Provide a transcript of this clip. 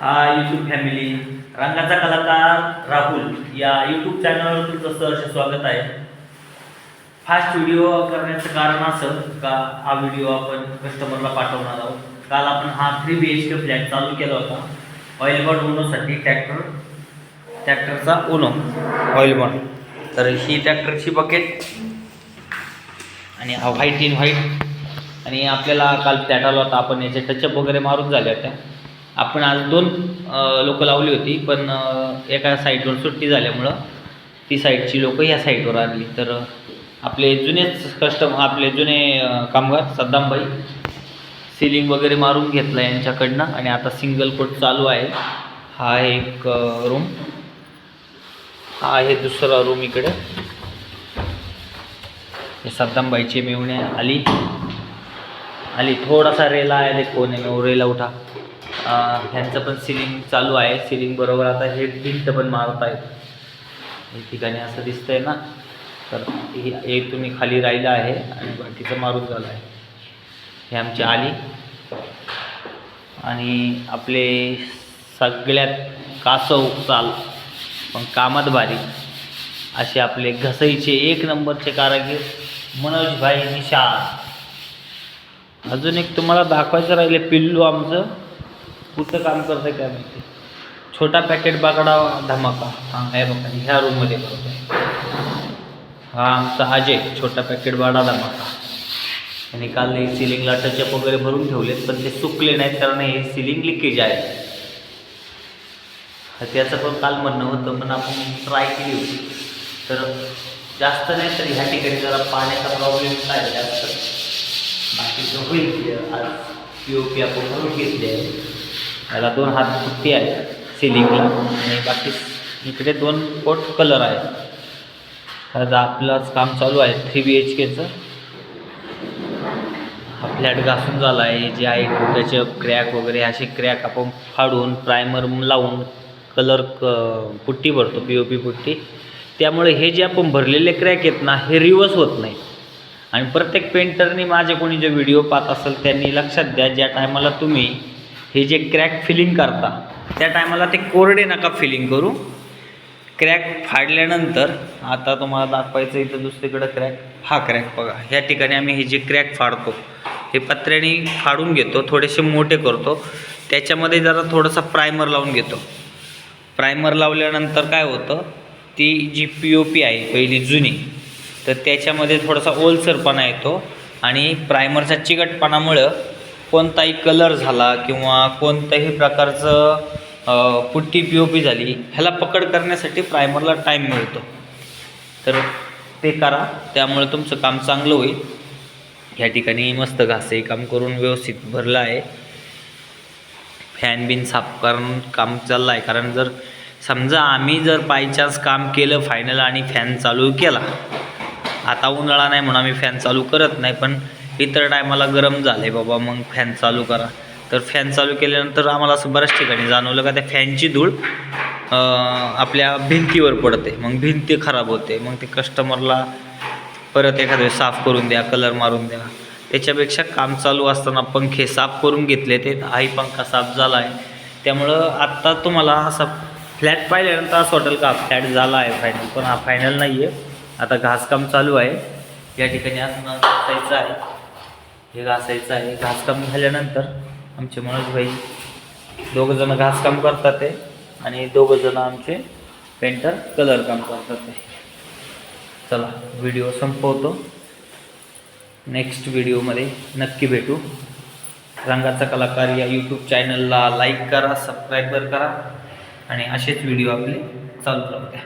हा YouTube family रंगाचा कलाकार राहुल या यूट्यूब चॅनलवर तुमचं सहर्ष स्वागत आहे. फास्ट व्हिडिओ करण्याचं कारण असं का हा व्हिडिओ आपण कस्टमरला पाठवणार आहोत? काल आपण हा three B H K flat चालू केला होता. ऑइल बॉन्ड ओनोसाठी ट्रॅक्टर ट्रॅक्टरचा ओनो ऑइल बॉन्ड तर ही ट्रॅक्टरची बकेट आणि हा व्हाईट इन व्हाईट आणि आपल्याला काल फ्लॅट आला होता. आपण याचे टचअप वगैरे मारून झाले होत्या आपण आज दोन लोकं लावली होती पण एका साईटवर सुट्टी झाल्यामुळं ती साईटची लोकं ह्या साईटवर आली. तर आपले जुनेच कस्टम आपले जुने कामगार सद्दामबाई सिलिंग वगैरे मारून घेतलं यांच्याकडनं आणि आता सिंगल कोट चालू आहे. हा आहे एक रूम हा आहे दुसरा रूम इकडे. हे सद्दामबाईची मेवणे आली. आली थोडासा रेला आहे ते कोण आहे मेव रेला उठा. ह्यांचं पण सिलिंग चालू आहे. सिलिंग बरोबर आता हे भिंत पण मारत आहेत या ठिकाणी असं दिसतंय ना. तर हे एक तुम्ही खाली राहिलं आहे आणि बाकीचं मारून झालं आहे. हे आमची आली. आणि आपले सगळ्यात कासव चाल पण कामात भारी. असे आपले घसईचे एक नंबरचे कारागीर मनोजभाई निशा. अजून एक तुम्हाला दाखवायचं राहिले पिल्लू आमचं. कुठं काम करतं काय माहिती छोटा पॅकेट बाकडा धमाका। हां आहे बघा ह्या रूममध्ये करतो हा आमचा अजय छोटा पॅकेट बाडा धमाका। आणि काल हे सिलिंगला टचअप वगैरे भरून ठेवलेत पण ते सुकले नाहीत कारण हे सिलिंग लिकेज आहे त्याचं पण काल म्हणणं होतं पण आपण ट्राय केली होती. तर जास्त नाही तर ह्या ठिकाणी जरा पाण्याचा प्रॉब्लेम काय जास्त? बाकीचं होईल आज पी ओ पी आपण भरून घेतली आहे. याला दोन हात पुट्टी आहे सिलिंगला आणि बाकी इकडे दोन कोट कलर आहे. आज आपलंच काम चालू आहे थ्री बी एच केचं हा फ्लॅट घासून झाला आहे जे आहे त्याचे क्रॅक वगैरे असे क्रॅक आपण फाडून प्रायमर लावून कलर क पुट्टी भरतो पी ओ पी पुट्टी त्यामुळे हे जे आपण भरलेले क्रॅक आहेत ना हे रिवर्स होत नाही. आणि प्रत्येक पेंटरनी माझे कोणी जे व्हिडिओ पाहत असेल त्यांनी लक्षात द्या ज्या टायमाला तुम्ही हे जे क्रॅक फिलिंग करता त्या टायमाला ते कोरडे नका फिलिंग करू. क्रॅक फाडल्यानंतर आता तुम्हाला दाखवायचं इथं दुसरीकडं क्रॅक हा क्रॅक बघा ह्या ठिकाणी आम्ही हे जे क्रॅक फाडतो हे पत्र्याने फाडून घेतो थोडेसे मोठे करतो. त्याच्यामध्ये जरा थोडंसं प्रायमर लावून घेतो. प्रायमर लावल्यानंतर काय होतं ती जी पी ओ पी आहे पहिली जुनी तर त्याच्यामध्ये थोडासा ओलसरपणा येतो आणि प्रायमरच्या चिकटपणामुळं कोणताही कलर झाला किंवा कोणत्याही प्रकारचं पुट्टी पी ओ पी झाली ह्याला पकड करण्यासाठी प्रायमरला टाईम मिळतो. तर ते करा त्यामुळे तुमचं काम चांगलं होईल. ह्या ठिकाणी मस्त घासे काम करून व्यवस्थित भरलं आहे. फॅन बिन साफ करून काम चाललं आहे कारण जर समजा आम्ही जर बायचान्स काम केलं फायनल आणि फॅन चालू केला. आता उन्हाळा नाही म्हणून आम्ही फॅन चालू करत नाही पण इतर टायमाला गरम झालं आहे बाबा मग फॅन चालू करा. तर फॅन चालू केल्यानंतर आम्हाला असं बऱ्याच ठिकाणी जाणवलं का त्या फॅनची धूळ आपल्या भिंतीवर पडते. मग भिंती खराब होते. मग ते कस्टमरला परत एखाद्या वेळेस साफ करून द्या कलर मारून द्या. त्याच्यापेक्षा काम चालू असताना पंखे साफ करून घेतले ते हाही पंखा साफ झाला आहे त्यामुळं आत्ता तुम्हाला असा फ्लॅट पाहिल्यानंतर असं वाटेल का फ्लॅट झाला आहे फायनल पण हा फायनल नाही आहे आता घासकाम चालू आहे. या ठिकाणी आज जायचं आहे. हे घासायचं आहे. घासकाम झाल्यानंतर आमचे मनोजभाई दोघंजणं घासकाम करतात ते आणि दोघंजणं आमचे पेंटर कलर काम करतात ते. चला व्हिडिओ संपवतो. नेक्स्ट व्हिडिओमध्ये नक्की भेटू. रंगाचा कलाकार या यूट्यूब चॅनलला लाईक करा सबस्क्राईबर करा आणि असेच व्हिडिओ आपले चालू राहू द्या.